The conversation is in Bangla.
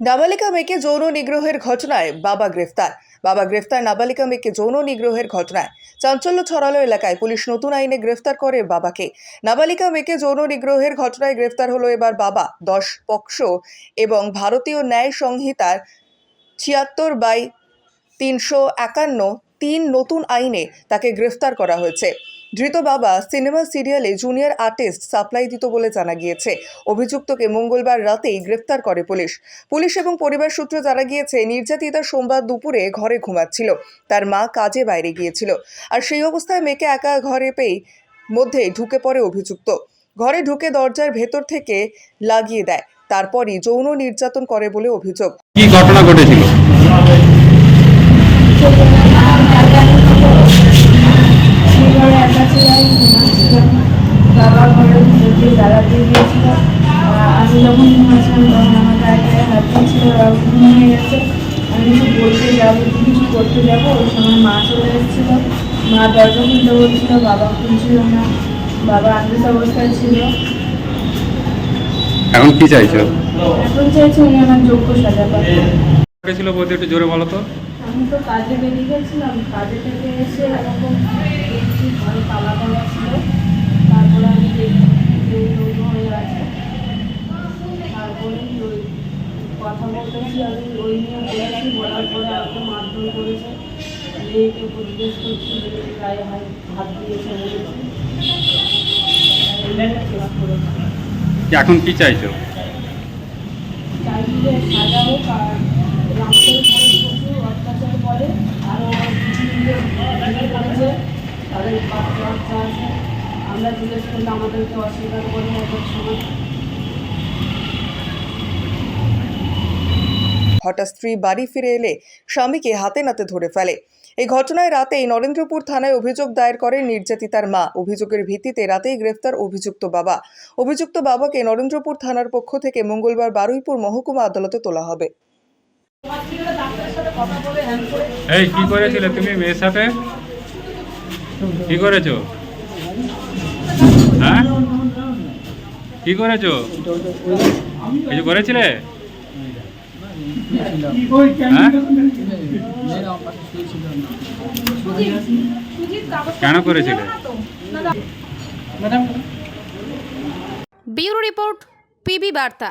নাবালিকা মেয়েকে যৌন নিগ্রহের ঘটনায় বাবা গ্রেফতার। বাবা গ্রেফতার নাবালিকা মেয়েকে যৌন নিগ্রহের ঘটনায়। চাঞ্চল্য ছড়ালো এলাকায়। পুলিশ নতুন আইনে গ্রেফতার করে বাবাকে। নাবালিকা মেয়েকে যৌন নিগ্রহের ঘটনায় গ্রেফতার হলো এবার বাবা, দশ পক্ষ এবং ভারতীয় ন্যায় সংহিতার ছিয়াত্তর বাই তিনশো একান্ন, তিন নতুন আইনে তাকে গ্রেফতার করা হয়েছে। ধৃত বাবা সিনেমা সিরিয়ালে জুনিয়র আর্টিস্ট সাপ্লাই দিত বলে জানা গিয়েছে। অভিযুক্তকে মঙ্গলবার রাতেই গ্রেফতার করে পুলিশ। পুলিশ এবং পরিবার সূত্রে জানা গিয়েছে, নির্যাতিতা সোমবার দুপুরে ঘরে ঘুমাচ্ছিল। তার মা কাজে বাইরে গিয়েছিল। আর সেই অবস্থায় মেয়েকে একা ঘরে পেয়ে মধ্যে ঢুকে পড়ে অভিযুক্ত। ঘরে ঢুকে দরজার ভেতর থেকে লাগিয়ে দেয়। তারপরই যৌন নির্যাতন করে বলে অভিযোগ। কি ঘটনা ঘটেছিল ঘরে একা ছিলাম ঘুমাচ্ছিলাম বাবা ঘরে দিয়ে আমি যখন ঘুমাচ্ছিলাম তখন আমার গায়ে গায়ে হাত দিয়েছিল ঘুম হয়ে গেছে আমি কিছু বলতে যাব কিছু করতে যাব ওই সময় মা চলে এসেছিল। মা দরজা খুলতে বলছিল বাবা খুলছিল না বাবা আন্দাজ অবস্থায় ছিল। এখন কি চাইছো? এখন চাইছি উনি আমার যোগ্য সাজা পাবে। ঘটেছিল বলতে একটু জোরে বলো তো। আমি তো কাজে বেরিয়ে গেছিলাম কাজে থেকে এসে এরকম দেখছি ঘরে তালা দেওয়া ছিল তারপরে আমি দেখি কেউ লোক হয়ে আছে তারপরে ওই কথা বলতেছি আমি ওই নিয়ে বলার পরে আমাকে মারধর করেছে। মেয়েকে পরিবেশ করছি মেয়েকে গায়ে হাত হাত দিয়েছে। বলেছে করেছে এখন কি চাইছো? সাজা হোক আর প্রচুর অত্যাচার করে। করেছে তাদের বাচ্চা বাচ্চা আছে। আমরা জিজ্ঞেস করলে আমাদেরকে অস্বীকার করে ওদের সময় হঠাৎ স্ত্রী বাড়ি ফিরে এলে স্বামীকে হাতে নাতে ধরে ফেলে। এই ঘটনায় রাতেই নরেন্দ্রপুর থানায় অভিযোগ দায়ের করেন নির্যাতিতার মা। অভিযোগের ভিত্তিতে রাতেই গ্রেফতার অভিযুক্ত বাবা। অভিযুক্ত বাবাকে নরেন্দ্রপুর থানার পক্ষ থেকে মঙ্গলবার বারুইপুর মহকুমা আদালতে তোলা হবে। এই, কি করেছিলে তুমি মেয়ের সাথে? কি করেছ? হ্যাঁ? কি করেছ? কিছু করেছিলে? কেন করেছিলে ব্যুরো রিপোর্ট পিবি বার্তা।